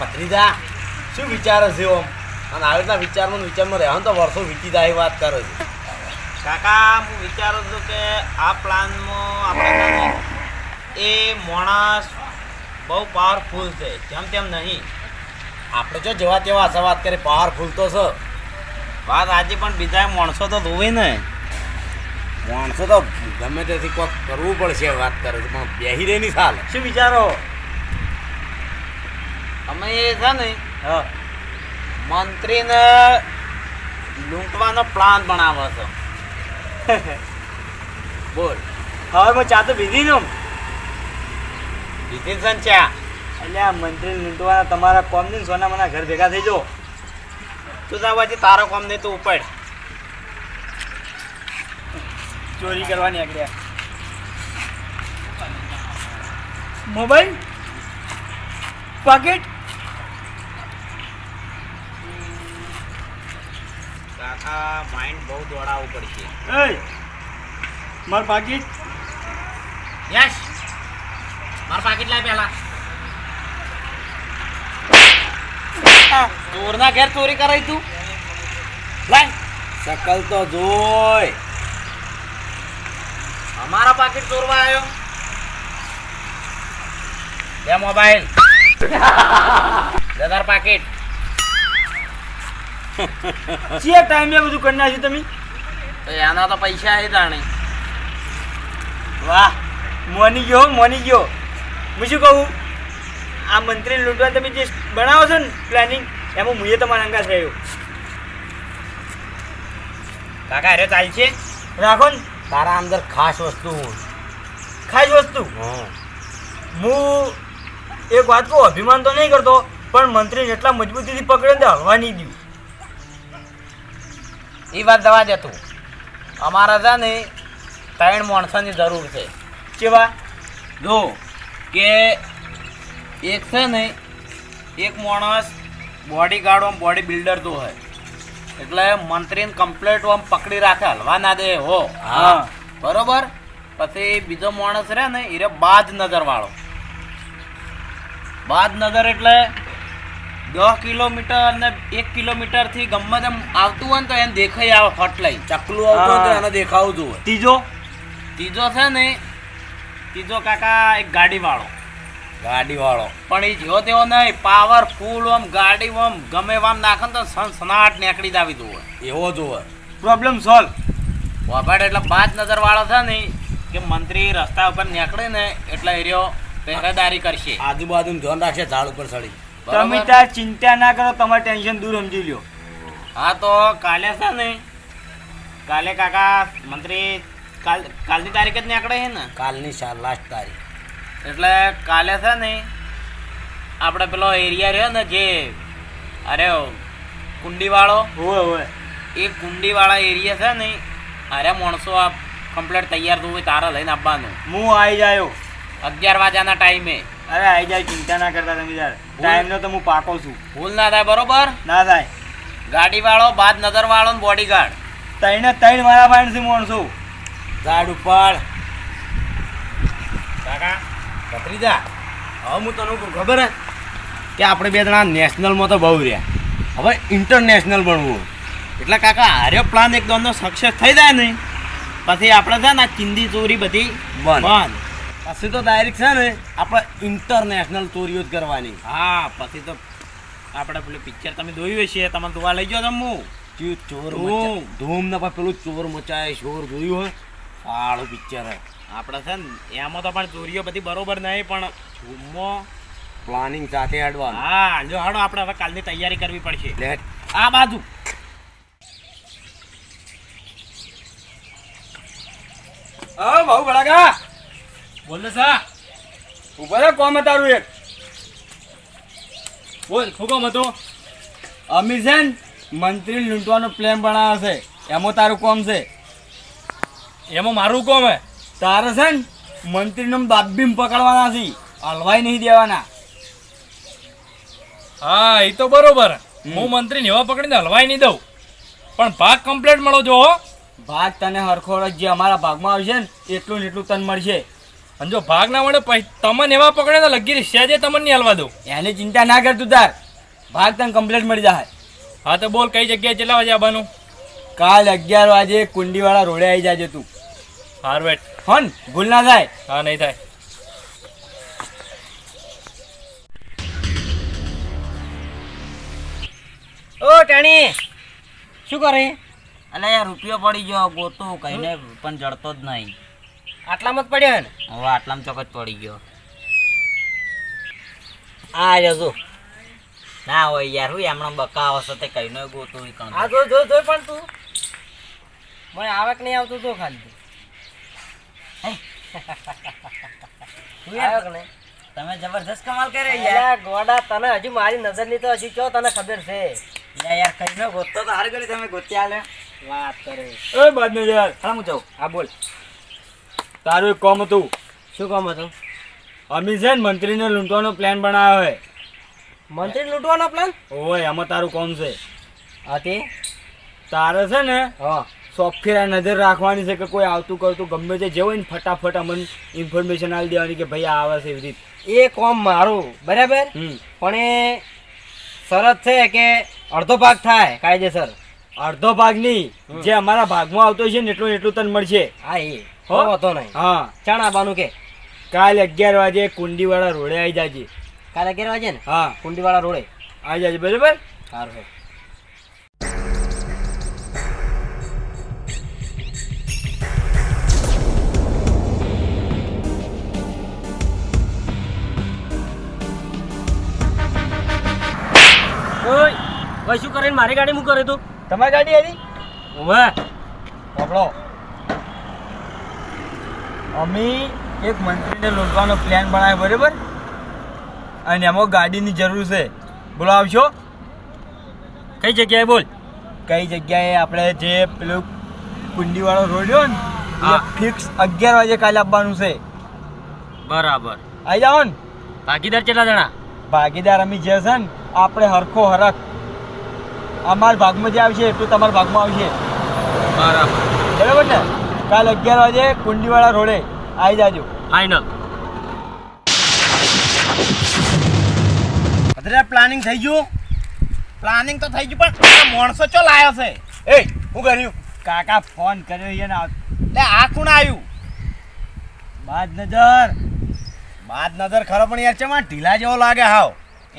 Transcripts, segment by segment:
ભત્રીજા શું વિચાર છે ઓમ અને આવી રીતના વિચારમાં વિચારમાં રહેવાનું તો વર્ષો વીતી જાય વાત કરો છે. કાકા હું વિચારું છું કે આ પ્લાનમાં આપણે એ માણસ બહુ પાવરફુલ છે. જેમ તેમ નહીં. આપણે જો જેવા તેવા આશા વાત કરીએ પાવરફુલ તો છે. વાત આજે પણ બીજા માણસો તો ધોવે ને. માણસો તો ગમે તેથી કોઈક કરવું પડશે વાત કરે છે પણ બેહી રહી નહીં સાલ. શું વિચારો? અમે એ છે ને હા. મંત્રીને લૂંટવાનો પ્લાન બનાવો છો બોલ. હવે હું ચા તો બીજી ને બીજી છે ને ચા. એટલે આ મંત્રી લૂંટવાના તમારા કોમ નહીં સોના મના ઘર ભેગા થઈ જો તું પછી તારો કોમ નહીં તું ઉપાડ. ચોરી કરવાની આગળ મોબાઈલ? પાકેટ કાકા માઇન્ડ બહુ દોડાવવું પડશે. એ માર પાકીટ? યસ. માર પાકીટ લાય પહેલા. ચોરના ઘેર ચોરી કરાઈ તું. લાય. સકલ તો જોય. અમારા પાકીટ ચોરવા આવ્યો. બે મોબાઈલ. દાદાર પાકીટ. ચિયા ટાઈમે બધું કરી નાખ્યું તમે? એના તો પૈસા આવી તાણી. વાહ મોની ગયો હો, મોની ગયો. હું શું કહું? આ મંત્રી લૂંટવા તમે જે બનાવો છો ને પ્લાનિંગ એમાં મુએ તમારા અંગા થયો કાકા અરે ચાલશે? રાખો ને. તારા અંદર ખાસ વસ્તુ ખાસ વસ્તુ? હા. હું એક વાત કહું અભિમાન તો નહીં કરતો પણ મંત્રીને એટલા મજબૂતીથી પકડે ને હલવા નહીં દઉં. એ વાત દવા જતું અમારા છે ને ત્રણ માણસોની જરૂર છે. કેવા? જો કે એક છે ને એક માણસ બોડી ગાર્ડ આમ બોડી બિલ્ડર તો હોય. એટલે મંત્રીને કમ્પ્લેટ ઓમ પકડી રાખે હલવા ના દે હો. હા. બરોબર? પછી બીજો માણસ રહે ને એ બાદ બાજ નજર વાળો બાજ નજર એટલે દસ કિલોમીટર ને એક કિલોમીટરથી ગમે તેમ આવતું હોય ને તો એને દેખાઈ આવે ફટ લઈ ચકલું આવતું હોય તો. એને દેખાવું જોઈએ ત્રીજો? ત્રીજો છે ને ત્રીજો કાકા એક ગાડી વાળો ગાડી વાળો પણ એ જેવો તેવો નહીં પાવરફુલ આમ ગાડી આમ ગમે એમ નાખે તો સનસનાટ નીકળી જ આવી દઉં એવો જોવે પ્રોબ્લેમ સોલ્વ વાભાડ એટલે પાંચ નજર વાળો છે ને કે મંત્રી રસ્તા ઉપર નીકળે ને એટલે એ રહ્યો પહેરેદારી કરશે. આજુબાજુ ધ્યાન રાખશે ઝાડ ઉપર ચડી. તમે? ત્યાં ચિંતા ના કરો તમારે ટેન્શન દૂર સમજી લ્યો. હા તો કાલે છે ને કાલે કાકા મંત્રી કાલ કાલની તારીખ જ નીકળે છે ને? કાલની સા લાસ્ટ તારીખ. એટલે કાલે છે ને આપણે પેલો એરિયા રહ્યો ને જે અરે કુંડીવાળો હોય હોય. એ કુંડીવાળા એરિયા છે ને અરે માણસો આ કમ્પ્લેટ તૈયાર થવું હોય તારા લઈને આવવાનું. હું આવી જાયો. અગિયાર વાગ્યાના ટાઈમે અરે આવી જાય ચિંતા ના કરતા તમે યાર ટાઈમનો તો હું પાકો છું. ભૂલ ના થાય બરોબર? ના થાય. ગાડીવાળો બાદ નજરવાળો ને બોડીગાર્ડ તઈને ત્રણ મારા ભાઈ થી છું? ઝાડ ઉપાડ કાકા ભત્રીજા હવે હું તને કહું ખબર હે? કે આપણે બે જણા નેશનલમાં તો બહુ રહ્યા. હવે ઇન્ટરનેશનલ બનવું. એટલે કાકા આર્યો પ્લાન એકદમ સક્સેસ થઈ જાય નહીં. પછી આપણે છે ને ચિંદી ચોરી બધી બંધ. બંધ. પછી તો ડાયરેક્ટ છે ને આપણે ઇન્ટરનેશનલ ચોરીઓ જ કરવાની. હા પછી તો આપણે પેલું પિક્ચર તમે જોયું હશે તમે જોવા લઈ જાઓ તમે જે ચોર ધૂમ. ધૂમ ને પછી પેલું ચોર મચાય ચોર જોયું હોય સારું પિક્ચર હે. આપણે છે ને એમાં તો પણ ચોરીઓ બધી બરોબર નહીં પણ ધૂમમાં પ્લાનિંગ સાથે હેડવાનું. હા જો હાડો આપણે હવે કાલની તૈયારી કરવી પડશે. લેટ આ બાજુ. હા બહુ બળાકા બોલો સા. ઊભા રે કોમ તારું એક. બોલ હુકમ હતો? અમીર છે ને મંત્રી લૂંટવાનો પ્લાન બનાવે છે. એમાં તારું કોમ છે. એમાં મારું કોમ હે? તારે છે ને મંત્રીનો બાબીમ પકડવાના છે. હલવાઈ નહીં દેવાના. હા એ તો બરોબર. હું મંત્રી એવા પકડીને હલવાઈ નહીં દઉં. પણ ભાગ કમ્પ્લીટ મળો જો ભાગ તને હરખો જે અમારા ભાગમાં આવશે ને એટલું ને એટલું તને મળશે. અને જો ભાગ ના મળે પછી તમને એવા પકડે તો લગી સેજે તમને નહીં હલવા દઉં એની ચિંતા ના કર તું તાર. ભાગ તને કમ્પ્લેટ મળી જાય હા તો બોલ કઈ જગ્યાએ કેટલા વાગે આવવાનું? કાલ અગિયાર વાગે કુંડીવાળા રોડે આવી જાજે તું. હારવેટ હોન ભૂલ ના થાય. હા નહીં થાય. ઓ ટાણી શું કરે? અલે યાર રૂપિયો પડી ગયો ગોતો કહીને પણ જડતો જ નહીં. આટલામાં જ પડ્યો ને? હવે આટલામાં ચોક્કસ પડી ગયો. આ રહ્યો ના હોય યાર હું એમણે બકા આવશે તે કહીને ગોતું કણ. આ જો જો જો પણ તું. મને આવક નહીં આવતું તો ખાલી તમે જબરદસ્ત કમાલ કરે યાર ગોડા તને હજુ મારી નજરની તો હજી કયો તને ખબર છે? લે યાર કહીને ગોતતો તો હાર કરી તમે ગોત્યા આલે વાત કરે. એ બાદ યાર. હા હું જાઉં. હા બોલ. તારું એક કોમ હતું. શું કામ હતું? અમે છે ને મંત્રીને લૂંટવાનો પ્લાન બનાવ્યો છે. મંત્રી લૂંટવાનો પ્લાન ઓય આમાં તારું કોમ છે. હતી તારે છે ને હા. સોફ્ટવેર નજર રાખવાની છે કે કોઈ આવતું કરતું ગમે તે જે હોય ને ફટાફટ અમને ઇન્ફોર્મેશન આપી દેવાની કે ભાઈ આવે છે એવી રીતે. એ કોમ મારું બરાબર? પણ એ શરત છે કે અડધો ભાગ થાય કાયદેસર. અડધો ભાગ નહીં. જે અમારા ભાગમાં આવતો છે ને એટલું એટલું તને મળશે. હા એ. હો? વાંધો નહીં. હા. ચણા બાનું કે? કાલે અગિયાર વાગે કુંડીવાળા રોડે આવી જાજે. કાલે અગિયાર વાગે ને? હા. કુંડીવાળા રોડે? આવી જાજે બરાબર? સારું હે. ઓય શું કરે મારી ગાડી મૂકો રે તું. તમારી ગાડી આવી? ઊભા. પકડો અમે એક મંત્રીને લૂંટવાનો પ્લાન બનાવ્યો બરાબર? અને એમાં ગાડીની જરૂર છે. બોલો આવશો કઈ જગ્યાએ બોલ? કઈ જગ્યાએ આપણે જે પેલું કુંડીવાળો રોડ રહ્યો ને હા. ફિક્સ અગિયાર વાગે કાલે આપવાનું છે. બરાબર. આવી જાઓ ને. ભાગીદાર કેટલા જણા? ભાગીદાર અમે જે છે ને આપણે હરખો હરખ. અમારા ભાગમાં જે આવશે એટલું તમારા ભાગમાં આવશે. બરાબર. બરાબર ને? કાલ અગિયાર વાગે કુંડીવાળા રોડે આવી જાજો. ફાઈનલ અત્યારે પ્લાનિંગ થઈ ગયું? પ્લાનિંગ તો થઈ ગયું પણ માણસો ચો લાયો છે? એ હું કર્યું કાકા ફોન કર્યો એને ને લે આ કોણ આવ્યું? બાદ નજર બાદ નજર ખરો પણ યાર ચેમાં ઢીલા જેવો લાગે હાવ.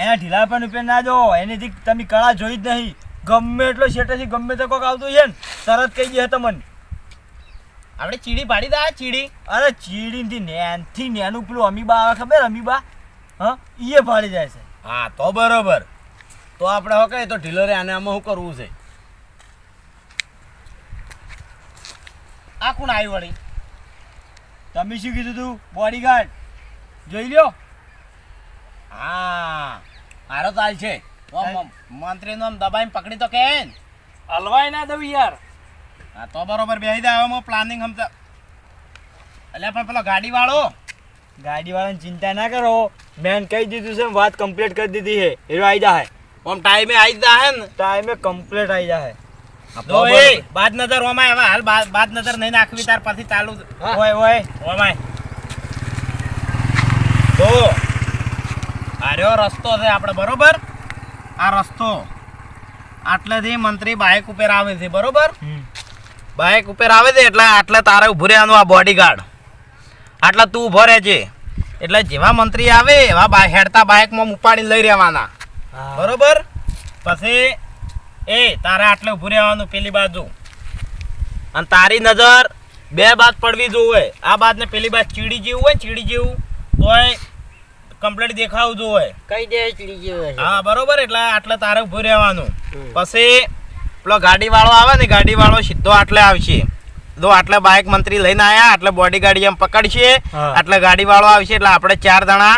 એના ઢીલા પણ ઉપર ના જો એની તમે કળા જોઈ જ નહીં. ગમે એટલો શેટેથી ગમે તે કોક આવતું છે ને તરત કહી દે તમને. આપણે ચીડી પાડી દા ચીડી. અરે ચીડીથી નેનથી નેનું પેલું અમીબા આવે ખબર અમીબા? હા? ઈએ પાડી જાય છે. હા તો બરોબર. તો આપણે હો કહીએ તો ઢીલરે આને આમાં શું કરવું છે? આ કોણ આવી વળી? તમે શું કીધું તું? બોડીગાર્ડ જોઈ લ્યો. હા મારો તાલ છે. મંત્રી આમ દબાઈને પકડી તો કે હલવાય ના દઉં યાર. હા તો બરોબર બેસી હવે પ્લાનિંગ સમજા એટલે પણ પેલો ગાડી વાળો ગાડીવાળાની ચિંતા ના કરો. મેં કહી દીધું છે વાત કમ્પ્લીટ કરી દીધી છે. એ આવી જાય આમ ટાઈમે આવી જા હે ને. ટાઈમે કમ્પ્લીટ આવી જાય તો એ બાદ નજર ઓમાય હવે હાલ બાદ બાદ નજર નહીં નાખવી તાર પછી ચાલુ ઓય ઓય. ઓમાય. તો આર્યો રસ્તો છે આપણે બરોબર? આ રસ્તો. આટલેથી મંત્રી બાઇક ઉપર આવે છે બરોબર? બાઇક ઉપર આવે છે એટલે આટલે તારે ઊભું રહેવાનું આ બોડીગાર્ડ આટલે તું ઊભો રહેજે. એટલે જેવા મંત્રી આવે એવા બા હેડતા બાઇકમાં ઉપાડીને લઈ રહેવાના. બરોબર? પછી એ તારે આટલે ઊભું રહેવાનું પેલી બાજુ. અને તારી નજર બે બાદ પડવી જોવે. આ બાદ ને પેલી બાદ ચીડી જેવું હોય ચીડી જેવું તોય કમ્પ્લીટ દેખાવું જોવે. કઈ દે ચીડી જેવું હા બરોબર? એટલે આટલે તારે ઊભું રહેવાનું. પછી પેલો ગાડી વાળો આવે ને ગાડી વાળો સીધો આટલે આવશે. તો આટલે બાઇક મંત્રી લઈને આયા આટલે બોડી ગાડી એમ પકડશે આટલે ગાડી વાળો આવશે એટલે આપણે ચાર જણા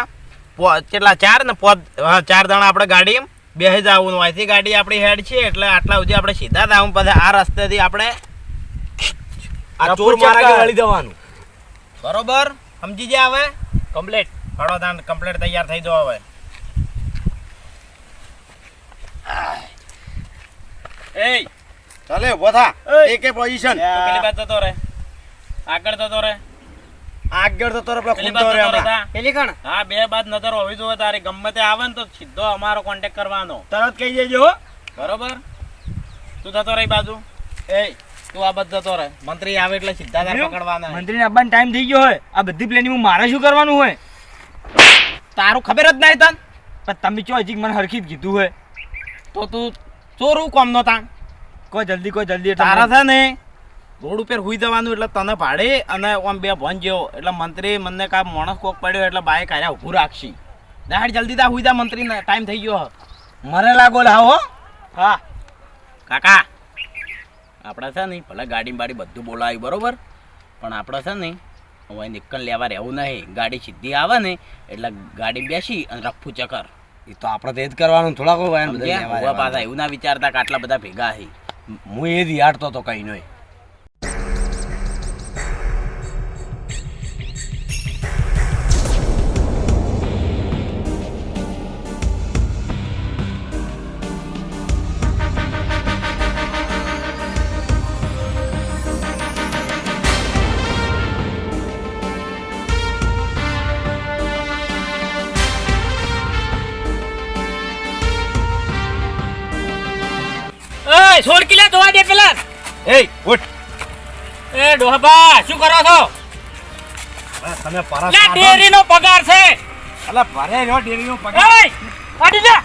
કેટલા ચાર ને પોત ચાર જણા આપણે ગાડી બેસી જવાનું અહીંથી ગાડી આપણી હેડ છે એટલે આટલા સુધી આપણે સીધા જવું પછી આ રસ્તેથી આપણે આ ચોર મારા ચક્કર. ગળી બરોબર? સમજી ગયા હવે? કમ્પ્લીટ હળો તાન કમ્પ્લીટ તૈયાર થઈ જાઓ હવે. એ ચાલે ઊભો થા. પોઝિશન પેલી બાજુ જતો રે આગળ જતો રે આગળ તો તરફ પેલી બાજુ રે પેલી કણ? હા બે બાદ નજર હોવી જોઈએ તારી. ગમે તે આવે ને તો સીધો અમારો કોન્ટેક્ટ કરવાનો. તરત કહી દેજો બરોબર? તું થતો રહી બાજુ. એ તું આ બધ જતો રહે. મંત્રી આવે એટલે સીધા તાર પકડવાના. મંત્રીને આવવાનો ટાઈમ થઈ ગયો હોય. આ બધી પ્લેનિંગ મારે શું કરવાનું હોય? તારું ખબર જ નહીં તન. પણ તમે ચો હજી મને હરખી જ કીધું હોય. તો તું ચોરું કોમ નો તાણ કોઈ જલ્દી કોઈ જલ્દી તારા છે ને? રોડ ઉપર હુઈ જવાનું એટલે તને ભાડે અને આમ બે ભણ જેવો. એટલે મંત્રી મને કા માણસ કોક પડ્યો એટલે બાઈક આર્યા ઊભું રાખશી. દાડ જલ્દી તા હુઈ જા મંત્રી ટાઈમ થઈ ગયો. મરે લાગો લાવો હા. કાકા. આપણે છે ને ભલે ગાડી બાડી બધું બોલાવ્યું બરોબર? પણ આપણે છે ને હવે નિકલ લેવા રહેવું નહીં. ગાડી સીધી આવે ને એટલે ગાડી બેસી અને રફું ચકર. એ તો આપણે તો એ જ કરવાનું થોડા કોઈ બધા. એવું ના વિચારતા કે આટલા બધા ભેગા હી હું એ જ યાડતો તો કઈ નહીં એય સોડકી લે ધોવા દે પેલા. એ ઉઠ. એ ડોહાબા શું કરો છો? તમે પરસ લે ડેરી નો. પગાર છે. અલા ભરે રહ્યો ડેરીનો પગાર. એય કાઢી જા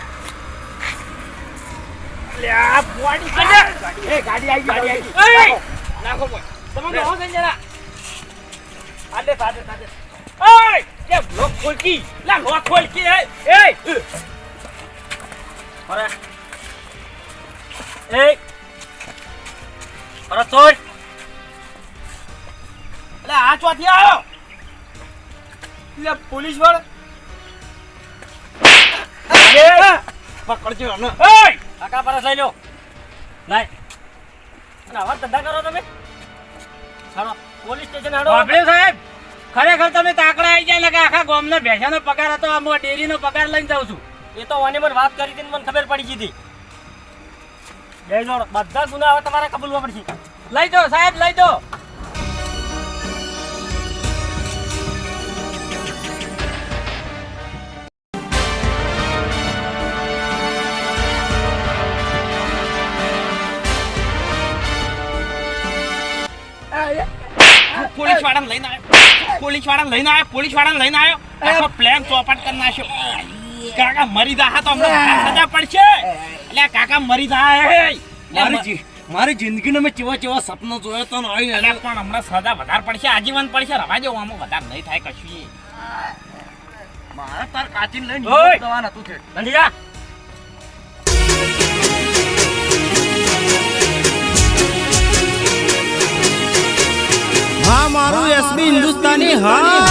એ ગાડી આવી ગાડી આવી નાખો બોય તમે બેહો છે જરા. આડે સાડે સાડે લોક ખોલકી. લા લોક ખોલકી એ. એ. અરે. એય અરે છોડ એટલે આ ચોથી આવ્યો એટલે પોલીસવાળા. પકડજો ને કાકા પરસ લઈ લો. લાય. અને આવા ધંધા કરો તમે. હાલો પોલીસ સ્ટેશન હાલો. બાપરે સાહેબ ખરેખર તમે તાકડા આવી જાય કે આખા ગામનો ભેંસાનો પગાર હતો આમ ડેરીનો પગાર લઈને જાઉં છું. એ તો મને મને વાત કરી હતી મને ખબર પડી ગઈ હતી. જોડ બધા ગુના તમારે કબૂલવા પડશે. લઈ દો સાહેબ લઈ દો પોલીસ વાળાને લઈને આવ્યો. પોલીસ વાળાને લઈને આવ્યો પોલીસ વાળાને લઈને આવ્યો. આખો પ્લેન ચોપાટ કરી નાખ્યો. કાકા મરી જા તો હમણાં સજા પડશે. એટલે કાકા મરી થાય મારી જી- મારી જિંદગીનો મેં ચેવા ચેવા સપનો જોયો તો આવી એટલે પણ હમણાં સજા વધારે પડશે આજીવન પડશે રવા જેવું આમાં વધારે નહીં થાય કશું. મારા તાર કાચીને લઈને દવા નતું છે બંધી હા મારું એસબી હિન્દુસ્તાની હા.